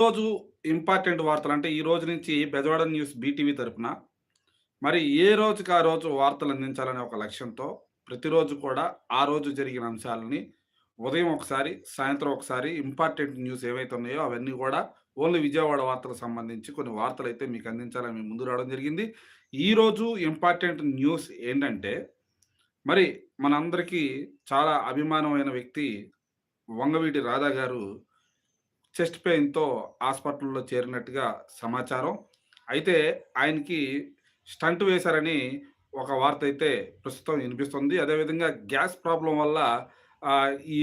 రోజు ఇంపార్టెంట్ వార్తలు అంటే ఈ రోజు నుంచి బెజవాడ న్యూస్ బీటీవీ తరఫున మరి ఏ రోజుకి ఆ రోజు వార్తలు అందించాలనే ఒక లక్ష్యంతో ప్రతిరోజు కూడా ఆ రోజు జరిగిన అంశాలని ఉదయం ఒకసారి సాయంత్రం ఒకసారి ఇంపార్టెంట్ న్యూస్ ఏవైతే ఉన్నాయో అవన్నీ కూడా ఓన్లీ విజయవాడ వార్తలకు సంబంధించి కొన్ని వార్తలు అయితే మీకు అందించాలని మేము ముందు రావడం జరిగింది. ఈరోజు ఇంపార్టెంట్ న్యూస్ ఏంటంటే మరి మనందరికీ చాలా అభిమానమైన వ్యక్తి వంగవీటి రాధా గారు చెస్ట్ పెయిన్‌తో హాస్పిటల్‌లో చేరినట్టుగా సమాచారం. అయితే ఆయనకి స్టంట్ వేశారని ఒక వార్త అయితే ప్రస్తుతం వినిపిస్తుంది. అదేవిధంగా గ్యాస్ ప్రాబ్లం వల్ల ఈ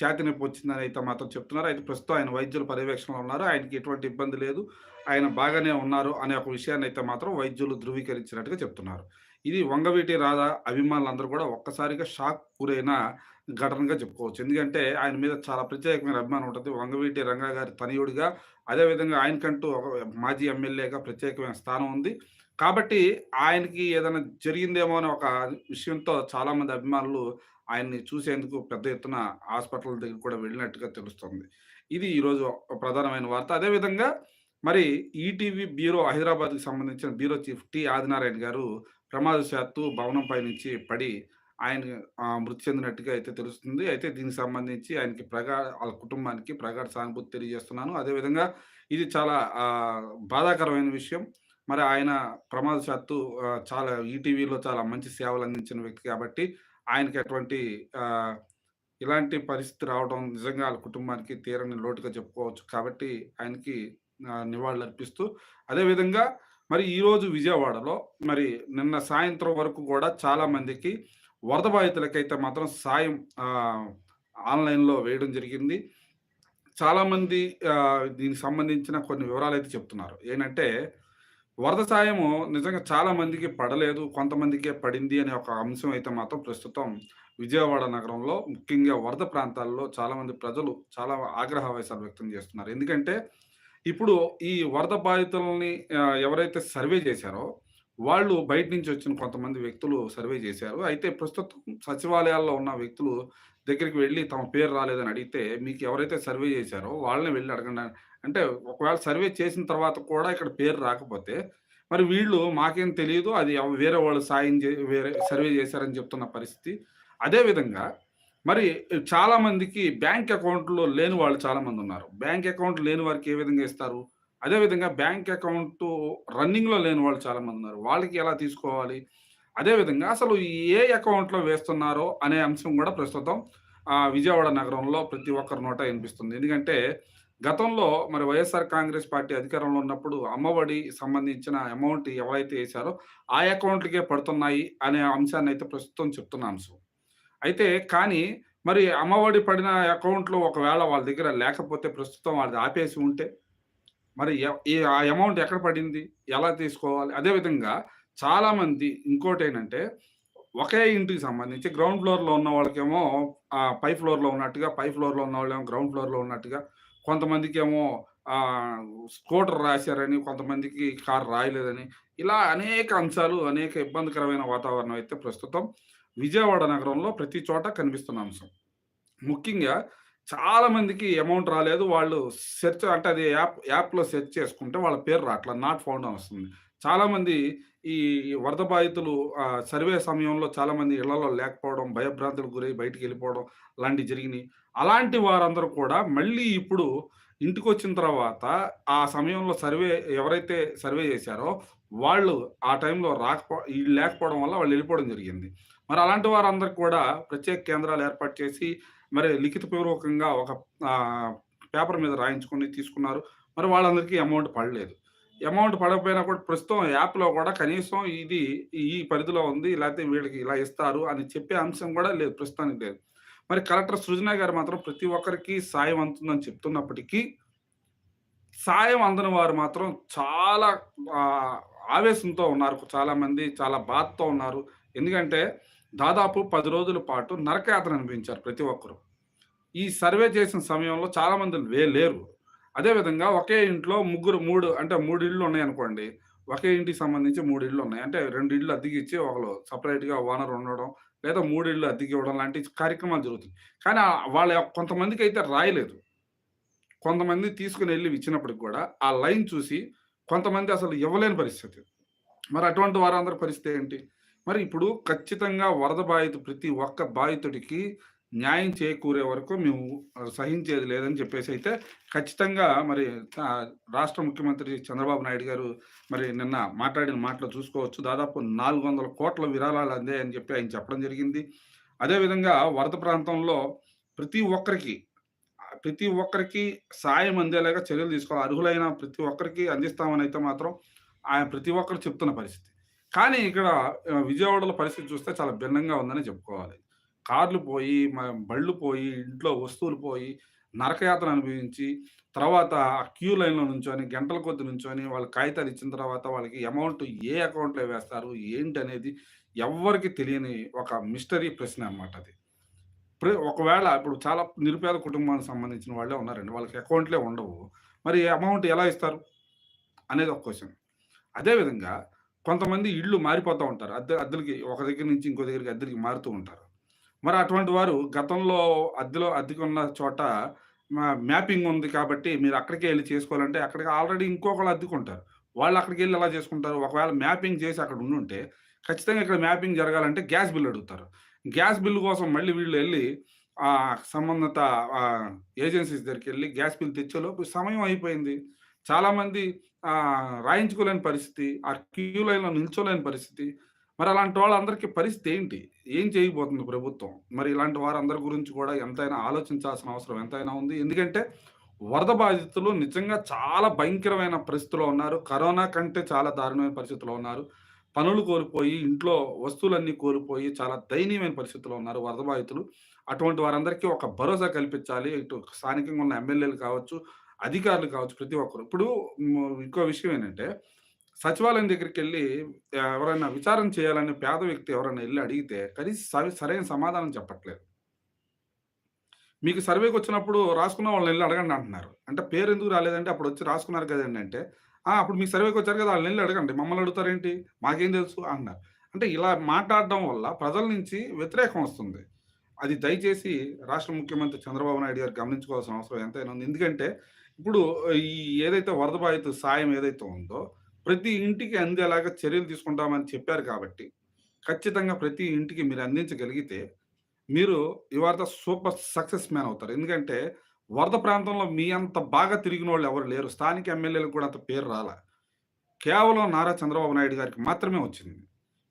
ఛాతి నొప్పి వచ్చిందని అయితే మాత్రం చెప్తున్నారు. అయితే ప్రస్తుతం ఆయన వైద్యుల పర్యవేక్షణలో ఉన్నారు. ఆయనకి ఎటువంటి ఇబ్బంది లేదు. ఆయన బాగానే ఉన్నారు అనే ఒక విషయాన్ని అయితే మాత్రం వైద్యులు ధృవీకరించినట్టుగా చెప్తున్నారు. ఇది వంగవీటి రాధా అభిమానులందరూ కూడా ఒక్కసారిగా షాక్ గురైన ఘటనగా చెప్పుకోవచ్చు. ఎందుకంటే ఆయన మీద చాలా ప్రత్యేకమైన అభిమానం ఉంటుంది వంగవీటి రంగా గారి తనయుడిగా, అదేవిధంగా ఆయనకంటూ ఒక మాజీ ఎమ్మెల్యేగా ప్రత్యేకమైన స్థానం ఉంది. కాబట్టి ఆయనకి ఏదైనా జరిగిందేమో అనే ఒక విషయంతో చాలామంది అభిమానులు ఆయన్ని చూసేందుకు పెద్ద ఎత్తున హాస్పిటల్ దగ్గరికి కూడా వెళ్ళినట్టుగా తెలుస్తుంది. ఇది ఈరోజు ప్రధానమైన వార్త. అదేవిధంగా మరి ఈటీవీ బ్యూరో హైదరాబాద్‌కి సంబంధించిన బ్యూరో చీఫ్ టి. ఆదినారాయణ గారు ప్రమాదశాత్తు భవనంపై నుంచి పడి ఆయన మృతి చెందినట్టుగా అయితే తెలుస్తుంది. అయితే దీనికి సంబంధించి ఆయనకి ప్రగా వాళ్ళ కుటుంబానికి ప్రగాఢ సానుభూతి తెలియజేస్తున్నాను. అదేవిధంగా ఇది చాలా బాధాకరమైన విషయం. మరి ఆయన ప్రమాదశాత్తు చాలా ఈటీవీలో చాలా మంచి సేవలు అందించిన వ్యక్తి కాబట్టి ఆయనకి అటువంటి ఇలాంటి పరిస్థితి రావడం నిజంగా వాళ్ళ కుటుంబానికి తీరని లోటుగా చెప్పుకోవచ్చు. కాబట్టి ఆయనకి ఆహ్, నివాళులర్పిస్తూ అదేవిధంగా మరి ఈరోజు విజయవాడలో మరి నిన్న సాయంత్రం వరకు కూడా చాలా మందికి వరద బాధితులకైతే మాత్రం సాయం ఆన్‌లైన్‌లో వేయడం జరిగింది. చాలామంది దీనికి సంబంధించిన కొన్ని వివరాలు అయితే చెప్తున్నారు. ఏంటంటే వరద సాయము నిజంగా చాలా మందికి పడలేదు. కొంతమందికే పడింది అనే ఒక అంశం అయితే మాత్రం ప్రస్తుతం విజయవాడ నగరంలో ముఖ్యంగా వరద ప్రాంతాల్లో చాలామంది ప్రజలు చాలా ఆగ్రహ వ్యక్తం చేస్తున్నారు. ఎందుకంటే ఇప్పుడు ఈ వరద బాధితులని ఎవరైతే సర్వే చేశారో వాళ్ళు బయట నుంచి వచ్చిన కొంతమంది వ్యక్తులు సర్వే చేశారు. అయితే ప్రస్తుతం సచివాలయాల్లో ఉన్న వ్యక్తులు దగ్గరికి వెళ్ళి తమ పేరు రాలేదని అడిగితే, మీకు ఎవరైతే సర్వే చేశారో వాళ్ళని వెళ్ళి అడగండి. అంటే ఒకవేళ సర్వే చేసిన తర్వాత కూడా ఇక్కడ పేరు రాకపోతే, మరి వీళ్ళు మాకేం తెలియదు అది వేరే వాళ్ళు సాయం చే వేరే సర్వే చేశారని చెప్తున్న పరిస్థితి. అదే విధంగా మరి చాలా మందికి బ్యాంక్ అకౌంట్‌లో లేని వాళ్ళు చాలామందున్నారు. బ్యాంక్ అకౌంట్ లేని వారికి ఏ విధంగా ఇస్తారు? అదేవిధంగా బ్యాంక్ అకౌంట్ రన్నింగ్‌లో లేని వాళ్ళు చాలామందున్నారు. వాళ్ళకి ఎలా తీసుకోవాలి? అదే విధంగా అసలు ఏ అకౌంట్‌లో వేస్తున్నారో అనే అంశం కూడా ప్రస్తుతం విజయవాడ నగరంలో ప్రతి ఒక్కరి నోట వినిపిస్తుంది. ఎందుకంటే గతంలో మరి వైఎస్ఆర్ కాంగ్రెస్ పార్టీ అధికారంలో ఉన్నప్పుడు అమ్మఒడి సంబంధించిన అమౌంట్ ఎవరైతే వేశారో ఆ అకౌంట్‌లకే పడుతున్నాయి అనే అంశాన్ని అయితే ప్రస్తుతం చెప్తున్న అంశం. అయితే కానీ మరి అమ్మఒడి పడిన అకౌంట్‌లో ఒకవేళ వాళ్ళ దగ్గర లేకపోతే ప్రస్తుతం వాళ్ళది ఆపేసి ఉంటే మరి ఎ ఆ అమౌంట్ ఎక్కడ పడింది? ఎలా తీసుకోవాలి? అదే విధంగా చాలామంది ఇంకోటేంటంటే ఒకే ఇంటికి సంబంధించి గ్రౌండ్ ఫ్లోర్‌లో ఉన్న వాళ్ళకేమో పై ఫ్లోర్‌లో ఉన్నట్టుగా, పై ఫ్లోర్‌లో ఉన్న వాళ్ళేమో గ్రౌండ్ ఫ్లోర్‌లో ఉన్నట్టుగా, కొంతమందికేమో ఏమో స్కూటర్ రాశారని, కొంతమందికి కారు రాయలేదని, ఇలా అనేక అంశాలు, అనేక ఇబ్బందికరమైన వాతావరణం అయితే ప్రస్తుతం విజయవాడ నగరంలో ప్రతి చోట కనిపిస్తున్న అంశం. ముఖ్యంగా చాలా మందికి అమౌంట్ రాలేదు. వాళ్ళు సెర్చ్ అంటే అది యాప్ యాప్‌లో సెర్చ్ చేసుకుంటే వాళ్ళ పేరు రాట్లా. నాట్ ఫౌండ్ అని వస్తుంది. చాలామంది ఈ వరద బాధితులు సర్వే సమయంలో చాలామంది ఇళ్ళలో లేకపోవడం, భయభ్రాంతులకు గురై బయటికెళ్ళిపోవడం లాంటివి జరిగినాయి అలాంటి వారందరూ కూడా మళ్ళీ ఇప్పుడు ఇంటికి వచ్చిన తర్వాత ఆ సమయంలో సర్వే ఎవరైతే సర్వే చేశారో వాళ్ళు ఆ టైంలో రాకపో లేకపోవడం వల్ల వాళ్ళు వెళ్ళిపోవడం జరిగింది. మరి అలాంటి వారందరికి కూడా ప్రత్యేక కేంద్రాలు ఏర్పాటు చేసి మరి లిఖితపూర్వకంగా ఒక పేపర్ మీద రాయించుకొని తీసుకున్నారు. మరి వాళ్ళందరికీ అమౌంట్ పడలేదు. అమౌంట్ పడకపోయినా కూడా ప్రస్తుతం యాప్‌లో కూడా కనీసం ఇది ఈ పరిధిలో ఉంది. లేకపోతే వీళ్ళకి ఇలా ఇస్తారు అని చెప్పే అంశం కూడా లేదు. ప్రస్తుతానికి లేదు. మరి కలెక్టర్ సృజన గారు మాత్రం ప్రతి ఒక్కరికి సాయం అందుతుందని చెప్తున్నప్పటికీ సాయం అందని వారు మాత్రం చాలా ఆవేశంతో ఉన్నారు. చాలామంది చాలా బాధతో ఉన్నారు. ఎందుకంటే దాదాపు పది రోజుల పాటు నరకయాత్ర అనిపించారు ప్రతి ఒక్కరు. ఈ సర్వే చేసిన సమయంలో చాలామంది వే లేరు. అదే విధంగా ఒకే ఇంట్లో ముగ్గురు మూడు అంటే మూడు ఇళ్ళు ఉన్నాయనుకోండి. ఒకే ఇంటికి సంబంధించి మూడు ఇళ్ళు ఉన్నాయి. అంటే రెండు ఇళ్ళు అద్దెకిచ్చి ఒకళ్ళు సపరేట్గా ఓనర్ ఉండడం, లేదా మూడు ఇళ్ళు అద్దెకివ్వడం లాంటి కార్యక్రమాలు జరుగుతుంది కానీ వాళ్ళ కొంతమందికి అయితే రాయలేదు. కొంతమంది తీసుకుని వెళ్ళి ఇచ్చినప్పటికి కూడా, ఆ లైన్ చూసి కొంతమంది అసలు ఇవ్వలేని పరిస్థితి. మరి అటువంటి వారందరి పరిస్థితి ఏంటి? మరి ఇప్పుడు ఖచ్చితంగా వరద బాధిత ప్రతి ఒక్క బాధితుడికి న్యాయం చేకూరే వరకు మేము సహించేది లేదని చెప్పేసి అయితే ఖచ్చితంగా మరి రాష్ట్ర ముఖ్యమంత్రి చంద్రబాబు నాయుడు గారు మరి నిన్న మాట్లాడిన మాటలు చూసుకోవచ్చు. దాదాపు నాలుగు వందల కోట్ల విరాళాలు అందాయని చెప్పి ఆయన చెప్పడం జరిగింది. అదేవిధంగా వరద ప్రాంతంలో ప్రతి ఒక్కరికి ప్రతి ఒక్కరికి సాయం అందేలాగా చర్యలు తీసుకోవాలి. అర్హులైన ప్రతి ఒక్కరికి అందిస్తామని అయితే మాత్రం ఆయన ప్రతి ఒక్కరు చెప్తున్న పరిస్థితి. కానీ ఇక్కడ విజయవాడలో పరిస్థితి చూస్తే చాలా భిన్నంగా ఉందని చెప్పుకోవాలి. కార్లు పోయి, బళ్ళు పోయి, ఇంట్లో వస్తువులు పోయి, నరకయాత్ర అనుభవించి, తర్వాత ఆ క్యూ లైన్‌లో నుంచొని, గంటల కొద్దీ నుంచొని, వాళ్ళు కాగితాలు ఇచ్చిన తర్వాత వాళ్ళకి అమౌంట్ ఏ అకౌంట్‌లో వేస్తారు? ఏంటి అనేది ఎవరికి తెలియని ఒక మిస్టరీ ప్రశ్న అన్నమాట అది. ఒకవేళ ఇప్పుడు చాలా నిరుపేద కుటుంబానికి సంబంధించిన వాళ్ళే ఉన్నారండి. వాళ్ళకి అకౌంట్‌లే ఉండవు. మరి అమౌంట్ ఎలా ఇస్తారు? అనేది ఒక క్వశ్చన్ అదేవిధంగా కొంతమంది ఇళ్ళు మారిపోతా ఉంటారు. అద్దె అద్దెలకి ఒక దగ్గర నుంచి ఇంకో దగ్గరికి అద్దెలకి మారుతూ ఉంటారు. మరి అటువంటి వారు గతంలో అద్దెలో అద్దెకున్న చోట మా మ్యాపింగ్ ఉంది కాబట్టి మీరు అక్కడికే వెళ్ళి చేసుకోవాలంటే అక్కడికి ఆల్రెడీ ఇంకొకళ్ళు అద్దెకుంటారు. వాళ్ళు అక్కడికి వెళ్ళి ఎలా చేసుకుంటారు? ఒకవేళ మ్యాపింగ్ చేసి అక్కడ ఉండుంటే ఖచ్చితంగా ఇక్కడ మ్యాపింగ్ జరగాలంటే గ్యాస్ బిల్ అడుగుతారు. గ్యాస్ బిల్ కోసం మళ్ళీ వీళ్ళు వెళ్ళి ఆ సంబంధిత ఏజెన్సీస్ దగ్గరికి వెళ్ళి గ్యాస్ బిల్ తెచ్చేలోపు సమయం అయిపోయింది. చాలామంది రాయించుకోలేని పరిస్థితి. ఆ క్యూ లైన్‌లో నిల్చోలేని పరిస్థితి. మరి అలాంటి వాళ్ళందరికీ పరిస్థితి ఏంటి? ఏం చేయబోతుంది ప్రభుత్వం? మరి ఇలాంటి వారందరి గురించి కూడా ఎంతైనా ఆలోచించాల్సిన అవసరం ఎంతైనా ఉంది. ఎందుకంటే వరద బాధితులు నిజంగా చాలా భయంకరమైన పరిస్థితిలో ఉన్నారు. కరోనా కంటే చాలా దారుణమైన పరిస్థితిలో ఉన్నారు. పనులు కోల్పోయి, ఇంట్లో వస్తువులన్నీ కోల్పోయి చాలా దయనీయమైన పరిస్థితిలో ఉన్నారు వరద బాధితులు. అటువంటి వారందరికీ ఒక భరోసా కల్పించాలి. ఇటు స్థానికంగా ఉన్న ఎమ్మెల్యేలు కావచ్చు, అధికారులు కావచ్చు ప్రతి ఒక్కరు. ఇప్పుడు ఇంకో విషయం ఏంటంటే సచివాలయం దగ్గరికి వెళ్ళి ఎవరైనా విచారణ చేయాలని పేద వ్యక్తి ఎవరైనా వెళ్ళి అడిగితే కనీసం సరి సరైన సమాధానం చెప్పట్లేదు. మీకు సర్వేకి వచ్చినప్పుడు రాసుకున్న వాళ్ళని వెళ్ళి అడగండి అంటున్నారు. అంటే పేరెందుకు రాలేదంటే అప్పుడు వచ్చి రాసుకున్నారు కదండి అంటే, అప్పుడు అప్పుడు మీకు సర్వేకొచ్చారు కదా! ఆళ్ళనెళ్ళి అడగండి. మమ్మల్ని అడుగుతారేంటి? మాకేం తెలుసు అన్నారు అంటే ఇలా మాట్లాడడం వల్ల ప్రజల నుంచి వ్యతిరేకం వస్తుంది. అది దయచేసి రాష్ట్ర ముఖ్యమంత్రి చంద్రబాబు నాయుడు గారు గమనించుకోవాల్సిన అవసరం ఎంతైనా ఉంది. ఎందుకంటే ఇప్పుడు ఈ ఏదైతే వరద బాధిత సాయం ఏదైతే ఉందో ప్రతి ఇంటికి అందేలాగా చర్యలు తీసుకుంటామని చెప్పారు కాబట్టి, ఖచ్చితంగా ప్రతి ఇంటికి మీరు అందించగలిగితే, మీరు ఇవాళ సూపర్ సక్సెస్ మ్యాన్ అవుతారు. ఎందుకంటే వరద ప్రాంతంలో మీ అంత బాగా తిరిగిన వాళ్ళు ఎవరు లేరు. స్థానిక ఎమ్మెల్యేలకు కూడా అంత పేరు రాలా. కేవలం నారా చంద్రబాబు నాయుడు గారికి మాత్రమే వచ్చింది.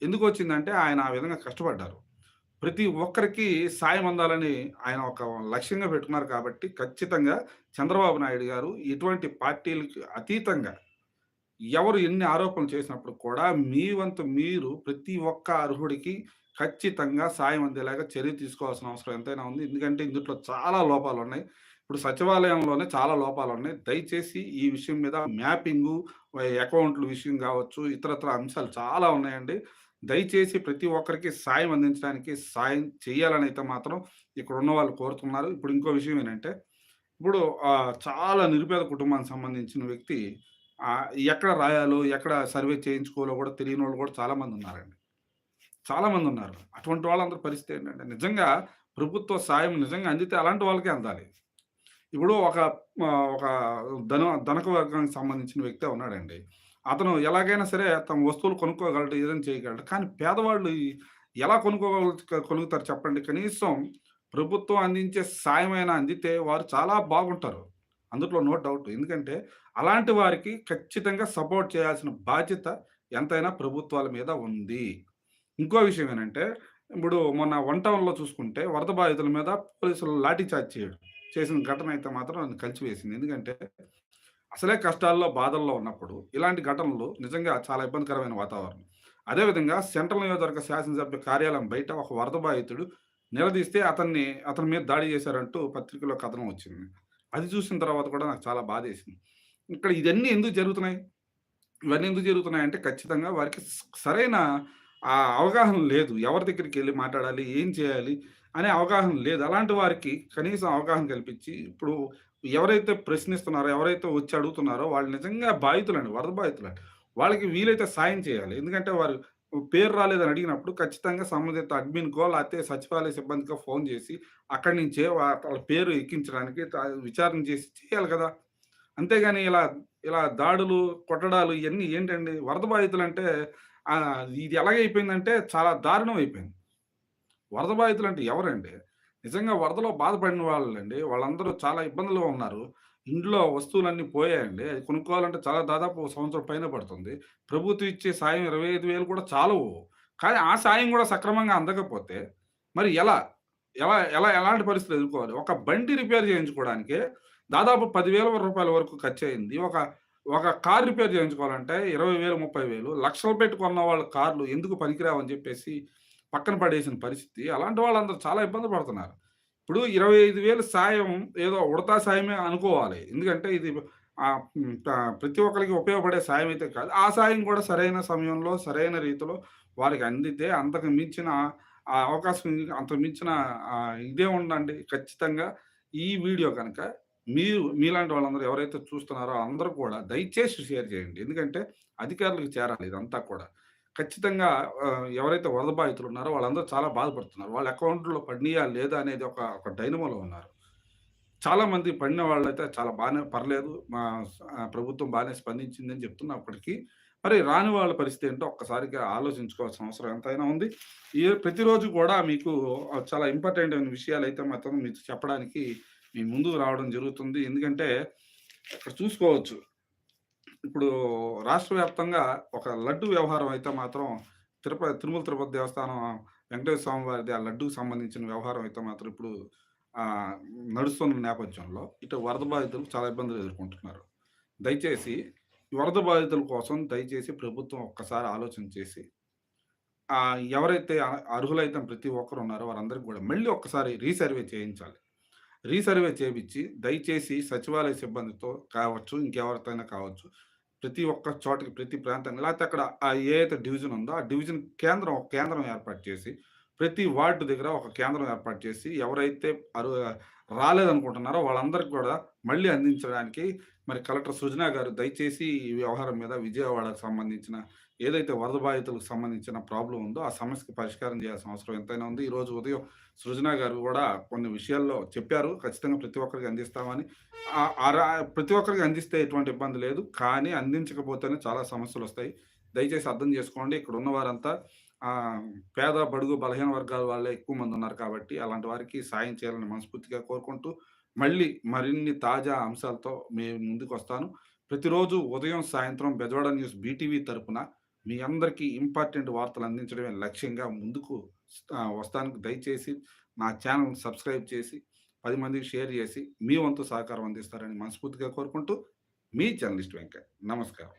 ఎందుకు వచ్చిందంటే ఆయన ఆ విధంగా కష్టపడ్డారు. ప్రతి ఒక్కరికి సాయం అందాలని ఆయన ఒక లక్ష్యంగా పెట్టుకున్నారు కాబట్టి, ఖచ్చితంగా చంద్రబాబు నాయుడు గారు ఎటువంటి పార్టీలకి అతీతంగా ఎవరు ఎన్ని ఆరోపణలు చేసినప్పుడు కూడా మీ వంతు మీరు ప్రతి ఒక్క అర్హుడికి ఖచ్చితంగా సాయం అందేలాగా చర్య తీసుకోవాల్సిన అవసరం ఎంతైనా ఉంది. ఎందుకంటే ఇందులో చాలా లోపాలు ఉన్నాయి ఇప్పుడు సచివాలయంలోనే చాలా లోపాలు ఉన్నాయి దయచేసి ఈ విషయం మీద మ్యాపింగు, ఆహ్, అకౌంట్‌ల విషయం కావచ్చు, ఇతరత్ర అంశాలు చాలా ఉన్నాయండి. దయచేసి ప్రతి ఒక్కరికి సాయం అందించడానికి సాయం చేయాలనైతే మాత్రం ఇక్కడ ఉన్న వాళ్ళు కోరుతున్నారు. ఇప్పుడు ఇంకో విషయం ఏంటంటే, ఇప్పుడు చాలా నిరుపేద కుటుంబానికి సంబంధించిన వ్యక్తి ఎక్కడ రాయాలో, ఎక్కడ సర్వే చేయించుకోవాలో కూడా తెలియని వాళ్ళు కూడా చాలామంది ఉన్నారండి చాలామంది ఉన్నారు అటువంటి వాళ్ళందరి పరిస్థితి ఏంటంటే, నిజంగా ప్రభుత్వ సాయం నిజంగా అందితే అలాంటి వాళ్ళకే అందాలి. ఇప్పుడు ఒక ఒక ధన ధనక వర్గానికి సంబంధించిన వ్యక్తే ఉన్నాడండి. అతను ఎలాగైనా సరే తమ వస్తువులు కొనుక్కోగలడు, ఏదైనా చేయగలడు. కానీ పేదవాళ్ళు ఎలా కొనుక్కోగల కొనుగుతారు చెప్పండి? కనీసం ప్రభుత్వం అందించే సాయమైనా అందితే వారు చాలా బాగుంటారు. అందులో నో డౌట్. ఎందుకంటే అలాంటి వారికి ఖచ్చితంగా సపోర్ట్ చేయాల్సిన బాధ్యత ఎంతైనా ప్రభుత్వాల మీద ఉంది. ఇంకో విషయం ఏంటంటే, ఇప్పుడు మొన్న వన్ టౌన్‌లో చూసుకుంటే వరద బాధితుల మీద పోలీసులు లాఠీ చార్జ్ చేయడం చేసిన ఘటన అయితే మాత్రం నన్ను కలిసివేసింది ఎందుకంటే అసలే కష్టాల్లో, బాధల్లో ఉన్నప్పుడు ఇలాంటి ఘటనలు నిజంగా చాలా ఇబ్బందికరమైన వాతావరణం. అదేవిధంగా సెంట్రల్ నియోజకవర్గ శాసనసభ్య కార్యాలయం బయట ఒక వరద బాధితుడు నిలదీస్తే అతన్ని అతని మీద దాడి చేశారంటూ పత్రికలో కథనం వచ్చింది. అది చూసిన తర్వాత కూడా నాకు చాలా బాధేసింది. ఇక్కడ ఇవన్నీ ఎందుకు జరుగుతున్నాయి? ఇవన్నీ ఎందుకు జరుగుతున్నాయి అంటే ఖచ్చితంగా వారికి సరైన ఆ అవగాహన లేదు. ఎవరి దగ్గరికి వెళ్ళి మాట్లాడాలి? ఏం చేయాలి? అనే అవగాహన లేదు. అలాంటి వారికి కనీసం అవగాహన కల్పించి ఇప్పుడు ఎవరైతే ప్రశ్నిస్తున్నారో, ఎవరైతే వచ్చి అడుగుతున్నారో వాళ్ళు నిజంగా బాధితులండి. వరద బాధితులండి. వాళ్ళకి వీలైతే సాయం చేయాలి. ఎందుకంటే వారు పేరు రాలేదని అడిగినప్పుడు ఖచ్చితంగా సంబంధిత అడ్మిన్‌కో లేకపోతే సచివాలయ సిబ్బందికో ఫోన్ చేసి అక్కడి నుంచే వాళ్ళ పేరు ఎక్కించడానికి విచారణ చేసి చేయాలి కదా! అంతేగాని ఇలా ఇలా దాడులు, కొట్టడాలు ఇవన్నీ ఏంటండి? వరద బాధితులు అంటే ఇది ఎలాగైపోయిందంటే చాలా దారుణం అయిపోయింది. వరద బాధితులు అంటే ఎవరండి? నిజంగా వరదలో బాధపడిన వాళ్ళండి. వాళ్ళందరూ చాలా ఇబ్బందులు ఉన్నారు. ఇంట్లో వస్తువులన్నీ పోయాయండి. అది కొనుక్కోవాలంటే చాలా దాదాపు సంవత్సరం పైన పడుతుంది. ప్రభుత్వం ఇచ్చే సాయం 25,000 కూడా చాలవు. కానీ ఆ సాయం కూడా సక్రమంగా అందకపోతే మరి ఎలా? ఎలా ఎలా ఎలాంటి పరిస్థితులు ఎదుర్కోవాలి? ఒక బండి రిపేర్ చేయించుకోవడానికి దాదాపు పదివేల రూపాయల వరకు ఖర్చయింది. ఒక ఒక కార్ రిపేర్ చేయించుకోవాలంటే ఇరవై వేలు ముప్పై వేలు లక్షలు పెట్టుకున్న వాళ్ళ కార్లు ఎందుకు పనికిరావని చెప్పేసి పక్కన పడేసిన పరిస్థితి. అలాంటి వాళ్ళందరూ చాలా ఇబ్బంది పడుతున్నారు. ఇప్పుడు 25,000 సాయం ఏదో ఉడతా సాయమే అనుకోవాలి. ఎందుకంటే ఇది ప్రతి ఒక్కరికి ఉపయోగపడే సాయం అయితే కాదు. ఆ సాయం కూడా సరైన సమయంలో, సరైన రీతిలో వారికి అందితే అంతకు మించిన అవకాశం అంతకు మించిన ఇదే ఉందండి. ఖచ్చితంగా ఈ వీడియో కనుక మీరు మీలాంటి వాళ్ళందరూ ఎవరైతే చూస్తున్నారో అందరూ కూడా దయచేసి షేర్ చేయండి. ఎందుకంటే అధికారులకు చేరాలి ఇదంతా కూడా. ఖచ్చితంగా ఎవరైతే వరద బాధితులు ఉన్నారో వాళ్ళందరూ చాలా బాధపడుతున్నారు. వాళ్ళ అకౌంట్‌లో పడినయా లేదా అనేది ఒక ఒక డైనమోలో ఉన్నారు. చాలామంది పడిన వాళ్ళైతే చాలా బాగానే పర్లేదు. మా ప్రభుత్వం బాగానే స్పందించిందని చెప్తున్నప్పటికీ, మరి రాని వాళ్ళ పరిస్థితి ఏంటో ఒక్కసారిగా ఆలోచించుకోవాల్సిన అవసరం ఎంతైనా ఉంది. ఈ ప్రతిరోజు కూడా మీకు చాలా ఇంపార్టెంట్ అయిన విషయాలు అయితే మాత్రం మీకు చెప్పడానికి మీ ముందు రావడం జరుగుతుంది. ఎందుకంటే అక్కడ చూసుకోవచ్చు. ఇప్పుడు రాష్ట్ర వ్యాప్తంగా ఒక లడ్డు వ్యవహారం అయితే మాత్రం తిరుపతి తిరుమల తిరుపతి దేవస్థానం వెంకటేశ్వర స్వామి వారిది ఆ లడ్డుకు సంబంధించిన వ్యవహారం అయితే మాత్రం ఇప్పుడు నడుస్తున్న నేపథ్యంలో ఇటు వరద బాధితులు చాలా ఇబ్బందులు ఎదుర్కొంటున్నారు. దయచేసి వరద బాధితుల కోసం దయచేసి ప్రభుత్వం ఒక్కసారి ఆలోచన చేసి ఎవరైతే అర్హులైతే ప్రతి ఒక్కరు ఉన్నారో వారందరికీ కూడా మళ్ళీ ఒక్కసారి రీసర్వే చేయించాలి. రీసర్వే చేయించి దయచేసి సచివాలయ సిబ్బందితో కావచ్చు, ఇంకెవరితోనైనా కావచ్చు. ప్రతి ఒక్క చోటకి, ప్రతి ప్రాంతానికి లేకపోతే అక్కడ ఆ ఏదైతే డివిజన్ ఉందో ఆ డివిజన్ కేంద్రం ఒక కేంద్రం ఏర్పాటు చేసి, ప్రతి వార్డు దగ్గర ఒక కేంద్రం ఏర్పాటు చేసి, ఎవరైతే అరు రాలేదనుకుంటున్నారో వాళ్ళందరికీ కూడా మళ్ళీ అందించడానికి మరి కలెక్టర్ సృజన గారు దయచేసి ఈ వ్యవహారం మీద విజయవాడకు సంబంధించిన ఏదైతే వరద బాధితులకు సంబంధించిన ప్రాబ్లం ఉందో ఆ సమస్యకి పరిష్కారం చేయాల్సిన అవసరం ఎంతైనా ఉంది. ఈరోజు ఉదయం సృజన గారు కూడా కొన్ని విషయాల్లో చెప్పారు. ఖచ్చితంగా ప్రతి ఒక్కరికి అందిస్తామని. ప్రతి ఒక్కరికి అందిస్తే ఎటువంటి ఇబ్బంది లేదు. కానీ అందించకపోతేనే చాలా సమస్యలు వస్తాయి దయచేసి అర్థం చేసుకోండి. ఇక్కడ ఉన్న వారంతా పేద, బడుగు, బలహీన వర్గాల వాళ్ళే ఎక్కువ మంది ఉన్నారు కాబట్టి అలాంటి వారికి సాయం చేయాలని మనస్ఫూర్తిగా కోరుకుంటూ మళ్ళీ మరిన్ని తాజా అంశాలతో మీ ముందుకొస్తాను. ప్రతిరోజు ఉదయం, సాయంత్రం బెజవాడ న్యూస్ బీటీవీ తరపున మీ అందరికీ ఇంపార్టెంట్ వార్తలు అందించడమే లక్ష్యంగా ముందుకు వస్తానికి దయచేసి నా ఛానల్ సబ్స్క్రైబ్ చేసి పది మందికి షేర్ చేసి మీ వంతు సహకారం అందిస్తారని మనస్ఫూర్తిగా కోరుకుంటూ మీ జర్నలిస్ట్ వెంకట్. నమస్కారం.